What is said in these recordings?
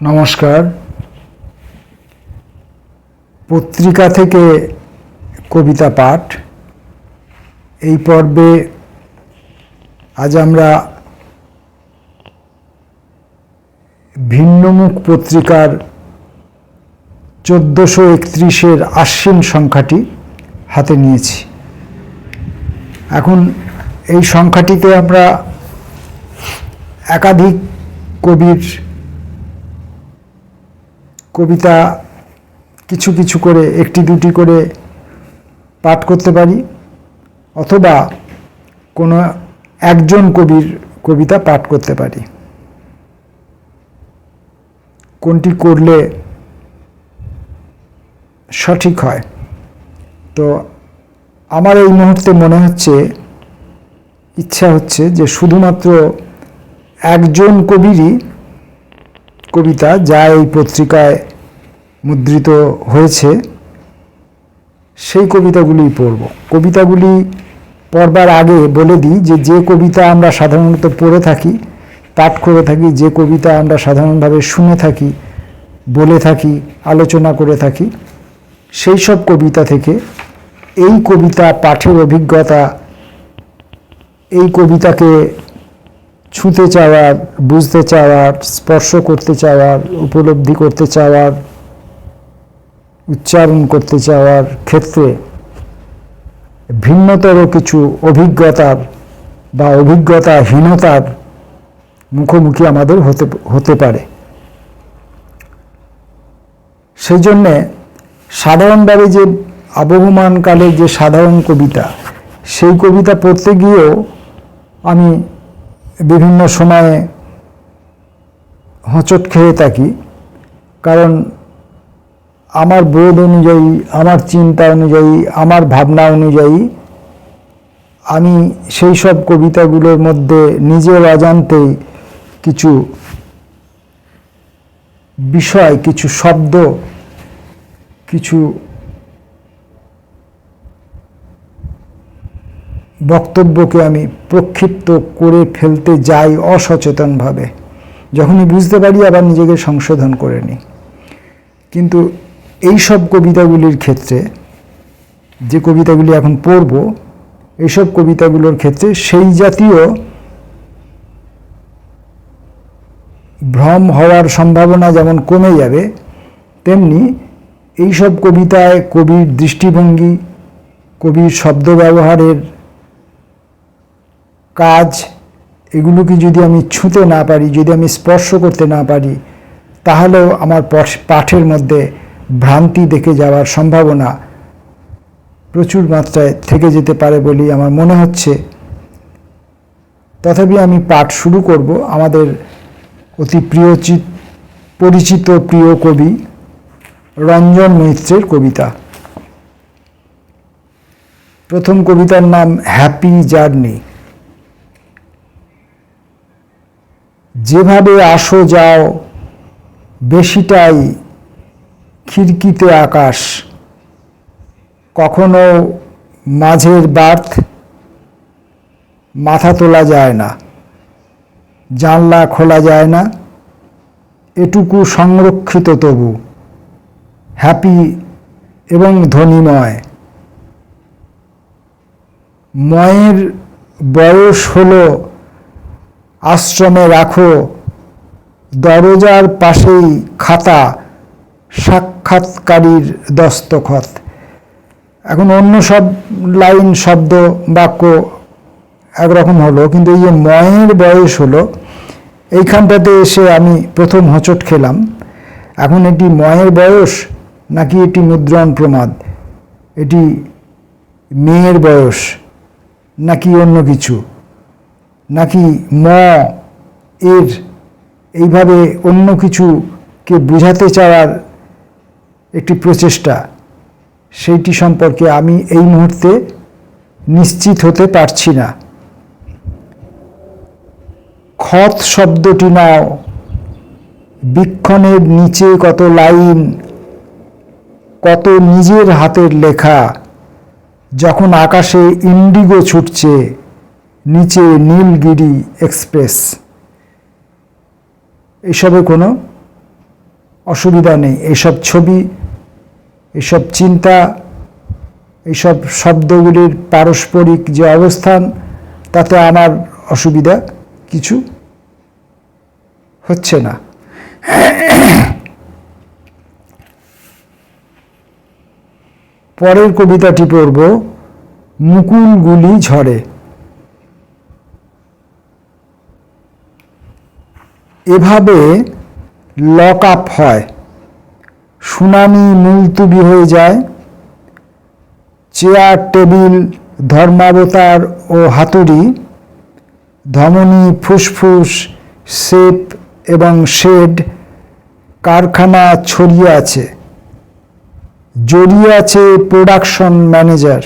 নমস্কার। পত্রিকা থেকে কবিতা পাঠ। এই পর্বে আজ আমরা ভিন্নমুখ পত্রিকার চোদ্দোশো একত্রিশের আশ্বিন সংখ্যাটি হাতে নিয়েছি। এখন এই সংখ্যাটিতে আমরা একাধিক কবির কবিতা কিছু কিছু করে, একটি দুটি করে পাঠ করতে পারি, অথবা কোনো একজন কবির কবিতা পাঠ করতে পারি। কোনটি করলে সঠিক হয়? তো আমার এই মুহূর্তে মনে হচ্ছে, ইচ্ছা হচ্ছে যে শুধুমাত্র একজন কবিরই কবিতা যা এই পত্রিকায় মুদ্রিত হয়েছে, সেই কবিতাগুলি পড়ব। কবিতাগুলি পড়বার আগে বলে দিই যে যে কবিতা আমরা সাধারণত পড়ে থাকি, পাঠ করে থাকি, যে কবিতা আমরা সাধারণভাবে শুনে থাকি, বলে থাকি, আলোচনা করে থাকি, সেই সব কবিতা থেকে এই কবিতা পাঠের অভিজ্ঞতা, এই কবিতাকে ছুঁতে চাওয়ার বুঝতে চাওয়ার স্পর্শ করতে চাওয়ার উপলব্ধি করতে চাওয়ার উচ্চারণ করতে চাওয়ার ক্ষেত্রে ভিন্নতর কিছু অভিজ্ঞতার বা অভিজ্ঞতাহীনতার মুখোমুখি আমাদের হতে হতে পারে। সেই জন্যে সাধারণভাবে যে আবহমানকালের যে সাধারণ কবিতা, সেই কবিতা পড়তে গিয়েও আমি বিভিন্ন সময়ে হোঁচট খেয়ে থাকি, কারণ আমার বোধ অনুযায়ী, আমার চিন্তা অনুযায়ী, আমার ভাবনা অনুযায়ী আমি সেই সব কবিতাগুলোর মধ্যে নিজের অজান্তেই কিছু বিষয়, কিছু শব্দ, কিছু বক্তব্যকে আমি প্রক্ষিপ্ত করে ফেলতে যাই অসচেতনভাবে। যখনই বুঝতে পারি আবার নিজেকে সংশোধন করে নিই। কিন্তু এই সব কবিতাগুলির ক্ষেত্রে, যে কবিতাগুলি এখন পড়ব এইসব কবিতাগুলোর ক্ষেত্রে সেই জাতীয় ভ্রম হওয়ার সম্ভাবনা যেমন কমে যাবে, তেমনি এইসব কবিতায় কবির দৃষ্টিভঙ্গি, কবির শব্দ ব্যবহারের কাজ এগুলোকে যদি আমি ছুঁতে না পারি, যদি আমি স্পর্শ করতে না পারি, তাহলেও আমার পাঠের মধ্যে ভ্রান্তি দেখে যাওয়ার সম্ভাবনা প্রচুর মাত্রায় থেকে যেতে পারে বলেই আমার মনে হচ্ছে। তথাপি আমি পাঠ শুরু করব। আমাদের অতি প্রিয় পরিচিত প্রিয় কবি রঞ্জন মৈত্রের কবিতা। প্রথম কবিতার নাম হ্যাপি জার্নি। যেভাবে আসো যাও, বেশিটাই খিড়কিতে আকাশ। কখনো মাঝের বার্থ মাথা তোলা যায় না, জানলা খোলা যায় না, এটুকু সংরক্ষিত তবু, হ্যাপি এবং ধনীময়। ময়ের বয়স হলো আশ্রমে রাখো। দরজার পাশেই খাতা, সাক্ষাৎকারীর দস্তখত। এখন অন্য সব লাইন, শব্দ, বাক্য একরকম হলো, কিন্তু এই যে ময়ের বয়স হলো, এইখানটাতে এসে আমি প্রথম হোঁচট খেলাম। এখন এটি ময়ের বয়স নাকি এটি মুদ্রণ প্রমাদ? এটি মেয়ের বয়স নাকি অন্য কিছু? নাকি ম, এর এইভাবে অন্য কিছুকে বুঝাতে চাওয়ার একটি প্রচেষ্টা, সেইটি সম্পর্কে আমি এই মুহূর্তে নিশ্চিত হতে পারছি না। ক্ষত শব্দটি নাও। বিক্ষণের নিচে কত লাইন, কত নিজের হাতের লেখা, যখন আকাশে ইন্ডিগো ছুটছে। নিচে নীলগিরি এক্সপ্রেস। এসবে কোনো অসুবিধা নেই। এইসব ছবি এইসব চিন্তা এইসব শব্দগুলির পারস্পরিক যে অবস্থান, তাতে আমার অসুবিধা কিছু হচ্ছে না। পরের কবিতাটি পড়ব মুকুলগুলি ঝরে এভাবে লক আপ হয়। শুনানি মুলতুবি হয়ে যায়। চেয়ার, টেবিল, ধর্মাবতার ও হাতুড়ি, ধমনী, ফুসফুস শেপ এবং শেড, কারখানা ছড়িয়ে আছে। জড়িয়ে আছে প্রোডাকশন ম্যানেজার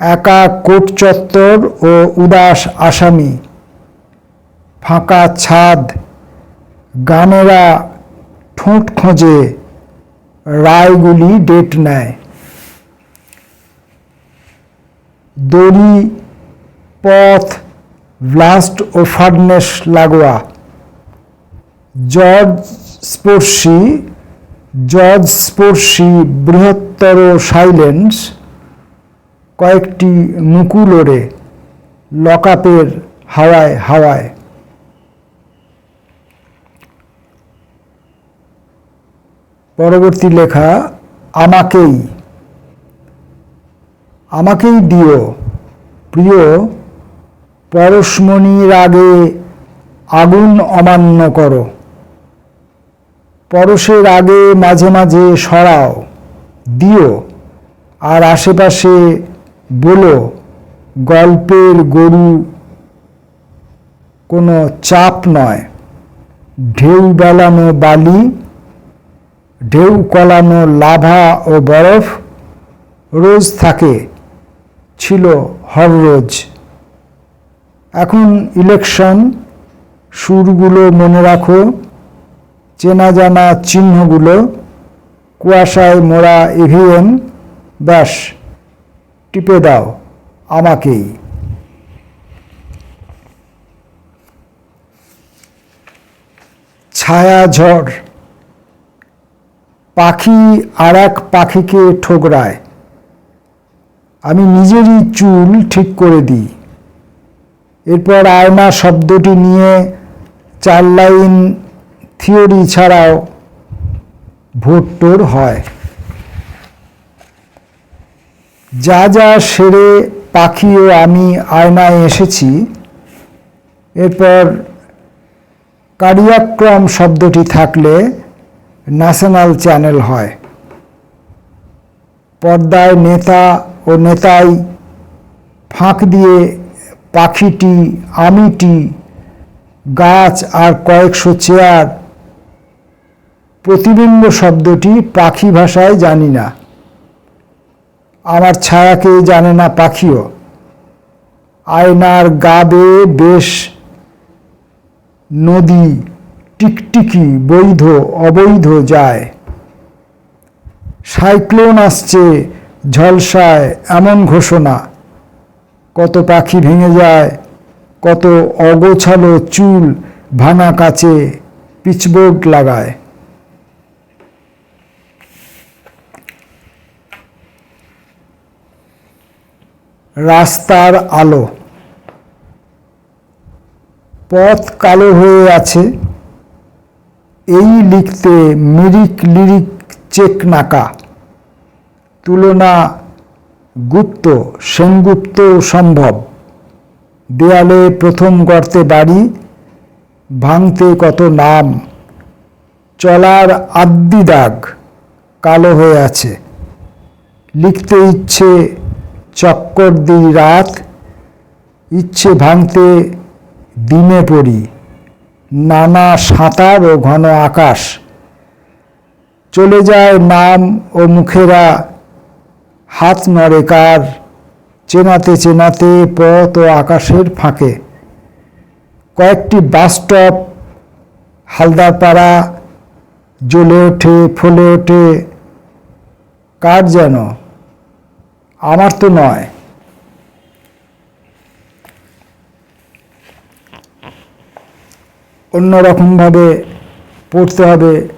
একা কোট চত্বর ও উদাস আসামি। ফাঁকা ছাদ, গানেরা ঠোঁট খোঁজে, রায়গুলি ডেট নেয়। দড়ি, পথ, ব্লাস্ট ও ফার্নেস লাগোয়া। জর্জ স্পর্শী জর্জ স্পর্শী বৃহত্তর সাইলেন্স, কয়েকটি মুকুল ওড়ে, লকআপের হাওয়ায় হাওয়ায়। পরবর্তী লেখা, আমাকেই আমাকেই দিও, প্রিয় পরশমণির আগে আগুন অমান্য করো। পরশের আগে মাঝে মাঝে সরাও, দিও, আর আশেপাশে বলো, গল্পের গরু কোনো চাপ নয়। ঢেউ বেলানো বালি ঢেউ কলানো লাভা ও বরফ রোজ থাকে, ছিল হররোজ এখন ইলেকশন সুরগুলো মনে রাখো, চেনা জানা চিহ্নগুলো, কুয়াশায় মোড়া ইভিএম ব্যাস, টিপে দাও আমাকেই। ছায়া ঝড় পাখি আর এক পাখিকে ঠোকরায়। আমি নিজেরই চুল ঠিক করে দিই। এরপর আয়না শব্দটি নিয়ে চার লাইন থিওরি ছাড়াও ভোট্টোর হয়। যা যা সেরে পাখি ও আমি আয়নায় এসেছি। এরপর কার্যক্রম শব্দটি থাকলে ন্যাশনাল চ্যানেল হয়। পর্দায় নেতা ও নেতাই ফাঁক দিয়ে পাখিটি, আমিটি, গাছ আর কয়েকশো চেয়ার প্রতিবিম্ব শব্দটি পাখি ভাষায় জানি না। আমার ছায়াকে জানে না পাখিও। আয়নার গা বেয়ে বেশ নদী টিকটিকি, বৈধ, অবৈধ যায়। সাইক্লোন আসছে, ঝলসায়, এমন ঘোষণা। কত পাখি ভেঙে যায়, কত অগোছালো চুল ভাঙা কাচে পিচবোর্ড লাগায়। রাস্তার আলো। পথ কালো হয়ে আছে এই লিখতে মিরিক লিরিক চেক নাকা। তুলনা গুপ্ত, সেনগুপ্ত সম্ভব। দেয়ালে প্রথম গর্তে বাড়ি, ভাঙতে কত নাম। চলার আদ্যি দাগ কালো হয়ে আছে। লিখতে ইচ্ছে চক্কর দিই রাত, ইচ্ছে ভাঙতে দিনে পড়ি। নানা সাঁতার ও ঘন আকাশ। চলে যায় নাম ও মুখেরা। হাত নড়ে কার। চেনাতে চেনাতে পথ ও আকাশের ফাঁকে। কয়েকটি বাস স্টপ, হালদারপাড়া, জ্বলে ওঠে, ফলে ওঠে। কার যেন? আমার তো নয়। অন্যরকমভাবে পড়তে হবে,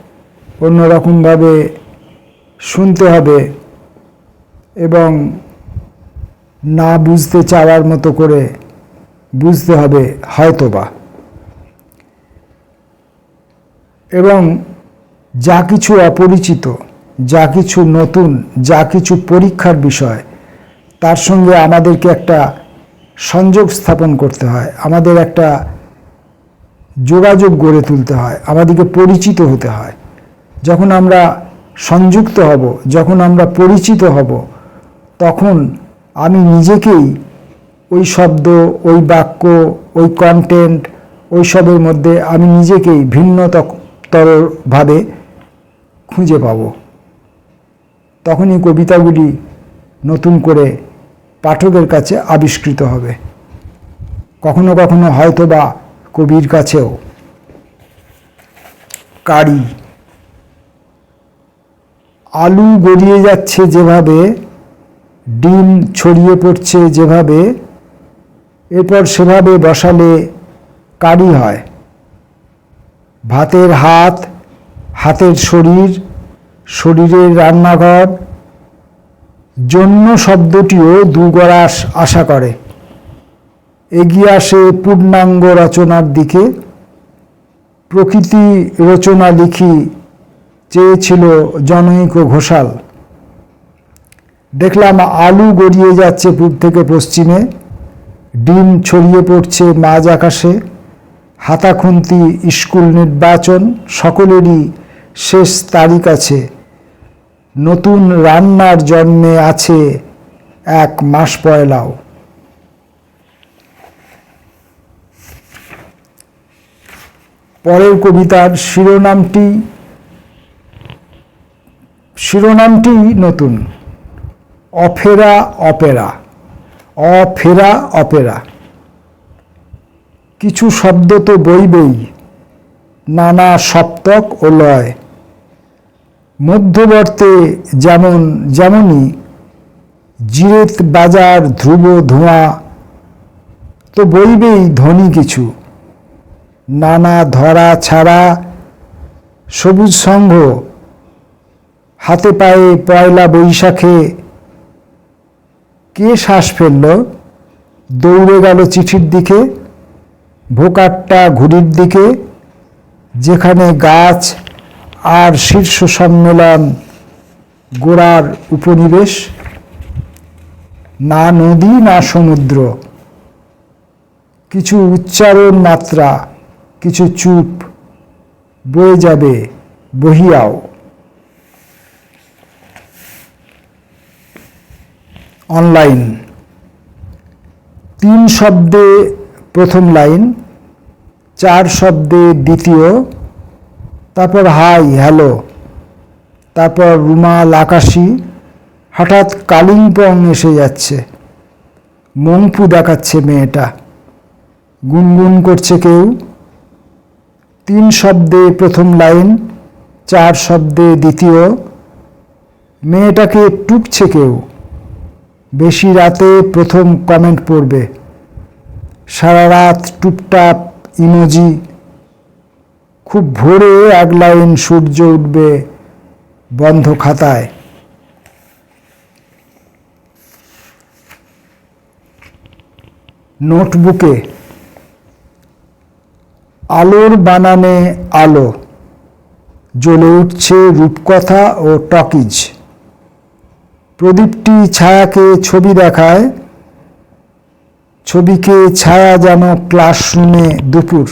অন্যরকমভাবে শুনতে হবে এবং না বুঝতে চাওয়ার মতো করে বুঝতে হবে হয়তোবা। এবং যা কিছু অপরিচিত, যা কিছু নতুন, যা কিছু পরীক্ষার বিষয়, তার সঙ্গে আমাদেরকে একটা সংযোগ স্থাপন করতে হয়, আমাদের একটা যোগাযোগ গড়ে তুলতে হয়, আমাদেরকে পরিচিত হতে হয়। যখন আমরা সংযুক্ত হব, যখন আমরা পরিচিত হব, তখন আমি নিজেকেই ওই শব্দ, ওই বাক্য, ওই কন্টেন্ট ওই সবের মধ্যে আমি নিজেকেই ভিন্নতরভাবে খুঁজে পাব। তখনই কবিতাগুলি নতুন করে পাঠকের কাছে আবিষ্কৃত হবে। কখনো কখনো হয়তো বা কবির কাছেও। কারি। আলু গড়িয়ে যাচ্ছে যেভাবে, ডিম ছড়িয়ে পড়ছে যেভাবে, এরপর সেভাবে বসালে কারি হয়। ভাতের হাত, হাতের শরীর, শরীরের রান্নাঘর, জন্য শব্দটিও দুগরাস আশা করে। এগিয়ে আসে পূর্ণাঙ্গ রচনার দিকে। প্রকৃতি রচনা লিখি চেয়েছিল জনৈক ঘোষাল। দেখলাম আলু গড়িয়ে যাচ্ছে পূর্ব থেকে পশ্চিমে, ডিম ছড়িয়ে পড়ছে মাঝ আকাশে, হাতাখুন্তি স্কুল নির্বাচন সকলেরই শেষ তারিখ আছে, নতুন রান্নার জন্মে আছে এক মাস পয়লাও। পরের কবিতার শিরোনামটি শিরোনামটি নতুন। Opera opera opera opera. কিছু শব্দ তো বইবেই, নানা সপ্তক ও লয়। মধ্যবর্তে যেমন যেমনই, জিরেত বাজার ধ্রুব ধোঁয়া, তো বইবেই ধ্বনি কিছু। নানা ধরা ছাড়া সবুজ সংঘ হাতে পায়ে পয়লা বৈশাখে কে শ্বাস ফেলল? দৌড়ে গেল চিঠির দিকে ভোকারটা ঘুড়ির দিকে, যেখানে গাছ আর শীর্ষ সম্মেলন গোড়ার উপনিবেশ, না নদী, না সমুদ্র, কিছু উচ্চারণ মাত্রা কিছু চুপ, বয়ে যাবে, বহিয়াও। অনলাইন। তিন শব্দে প্রথম লাইন, চার শব্দে দ্বিতীয়, তারপর হাই, হ্যালো, তারপর রুমাল, আকাশি, হঠাৎ কালিম্পং এসে যাচ্ছে। মংপু দেখাচ্ছে মেয়েটা। গুনগুন করছে কেউ। তিন শব্দে প্রথম লাইন, চার শব্দে দ্বিতীয়। মেয়েটাকে টুকছে কেউ। বেশি রাতে প্রথম কমেন্ট পড়বে। সারা রাত টুপটাপ ইমোজি। খুব ভোরে এক লাইন সূর্য উঠবে বন্ধ খাতায়। নোটবুকে আলোর বানানে আলো, জ্বলে উঠছে রূপকথা ও টকিজ। প্রদীপটি ছায়াকে ছবি দেখায়, ছবিকে ছায়া যেন ক্লাসরুমে দুপুর।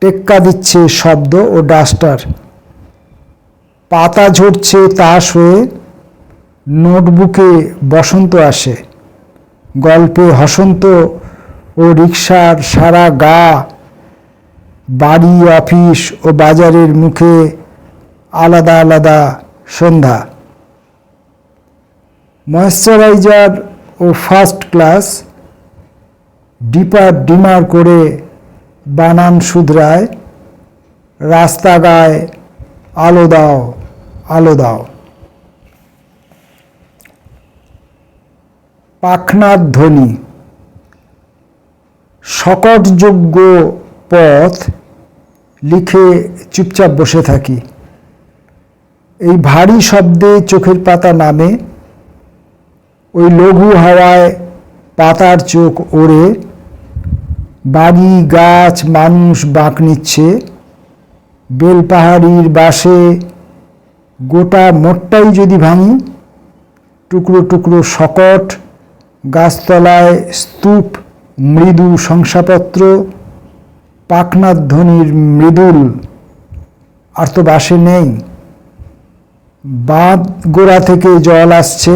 টেক্কা দিচ্ছে শব্দ ও ডাস্টার। পাতা ঝরছে তাস হয়ে, নোটবুকে বসন্ত আসে। গল্পে হসন্ত ও রিক্সার সারা গা বাড়ি, অফিস ও বাজারের মুখে আলাদা আলাদা সন্ধ্যা। ময়েশ্চারাইজার ও ফার্স্ট ক্লাস ডিপার ডিমার করে বানান শুধরায়, রাস্তা গায়, আলো দাও আলো দাও। পাখনার ধ্বনি সকটযোগ্য পথ লিখে চুপচাপ বসে থাকি। এই ভারী শব্দে চোখের পাতা নামে, ওই লঘু হাওয়ায় পাতার চোখ ওড়ে, বাড়ি, গাছ, মানুষ বাঁক নিচ্ছে, বেলপাহাড়ির বাসে গোটা মোটটাই যদি ভাঙি, টুকরো টুকরো শকট, গাছতলায় স্তূপ, মৃদু শংসাপত্র পাখনার ধ্বনির মৃদুল আর তো বাসে নেই। বাঁধ গোড়া থেকে জল আসছে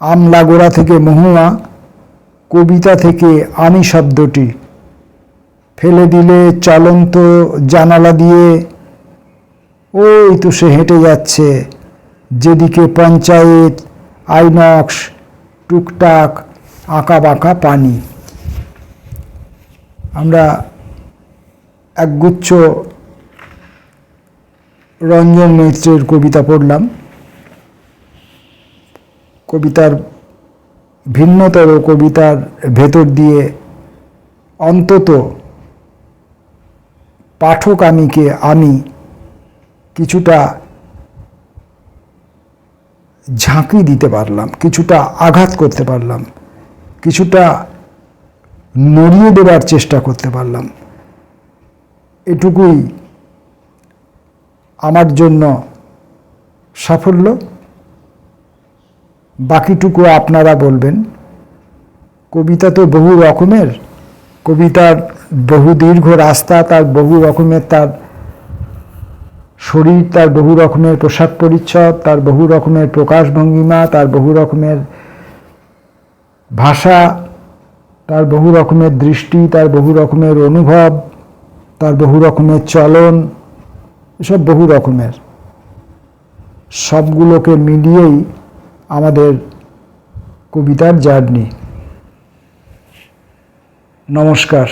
আমলা গোড়া থেকে মহুয়া, কবিতা থেকে আমি শব্দটি। ফেলে দিলে চলন্ত জানালা দিয়ে, ওই তো সে হেঁটে যাচ্ছে, যেদিকে পঞ্চায়েত, আইনক্স, টুকটাক আঁকা বাঁকা পানি। আমরা একগুচ্ছ রঞ্জন মৈত্রের কবিতা পড়লাম। কবিতার ভিন্নতর কবিতার ভেতর দিয়ে অন্তত পাঠক আমিকে আমি কিছুটা ঝাঁকি দিতে পারলাম, কিছুটা আঘাত করতে পারলাম, কিছুটা নড়িয়ে দেবার চেষ্টা করতে পারলাম। এটুকুই আমার জন্য সাফল্য। বাকিটুকু আপনারা বলবেন। কবিতা তো বহু রকমের। কবিতার বহু দীর্ঘ রাস্তা, তার বহু রকমের তার শরীর, তার বহু রকমের পোশাক পরিচ্ছদ, তার বহু রকমের প্রকাশভঙ্গিমা তার বহু রকমের ভাষা, তার বহু রকমের দৃষ্টি, তার বহু রকমের অনুভব। তার বহু রকমের চলন এসব বহু রকমের। সবগুলোকে মিলিয়েই আমাদের কবিতার জার্নি। নমস্কার।